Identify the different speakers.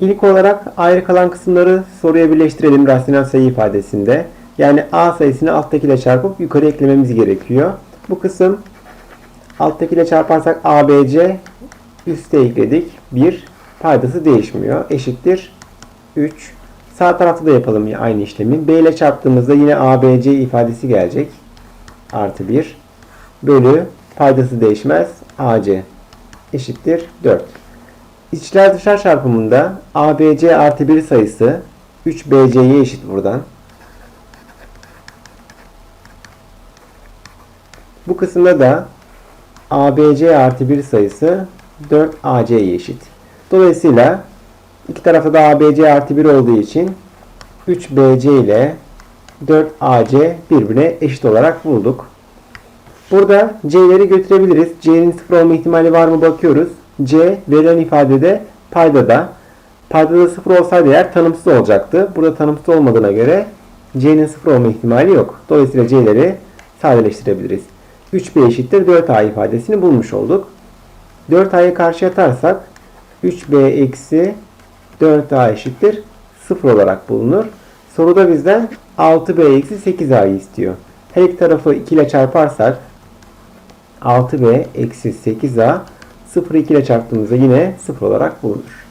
Speaker 1: İlk olarak ayrı kalan kısımları soruya birleştirelim rasyonel sayı ifadesinde. Yani a sayısını alttakiyle çarpıp yukarı eklememiz gerekiyor. Bu kısım alttakiyle çarparsak abc üste ekledik. 1 paydası değişmiyor. Eşittir 3. Sağ tarafta da yapalım aynı işlemi. B ile çarptığımızda yine ABC ifadesi gelecek. Artı 1 bölü paydası değişmez. AC eşittir 4. İçler dışlar çarpımında ABC artı 1 sayısı 3BC'ye eşit buradan. Bu kısımda da ABC artı 1 sayısı 4AC'ye eşit. Dolayısıyla iki tarafta da ABC artı 1 olduğu için 3BC ile 4AC birbirine eşit olarak bulduk. Burada C'leri götürebiliriz. C'nin sıfır olma ihtimali var mı bakıyoruz. C verilen ifadede paydada. Paydada sıfır olsaydı eğer tanımsız olacaktı. Burada tanımsız olmadığına göre C'nin sıfır olma ihtimali yok. Dolayısıyla C'leri sadeleştirebiliriz. 3B eşittir 4A ifadesini bulmuş olduk. 4A'yı karşıya atarsak 3B eksi 4A eşittir 0 olarak bulunur. Soruda bizden 6B eksi 8A'yı istiyor. Her iki tarafı 2 ile çarparsak 6B eksi 8A 0'ı 2 ile çarptığımızda yine 0 olarak bulunur.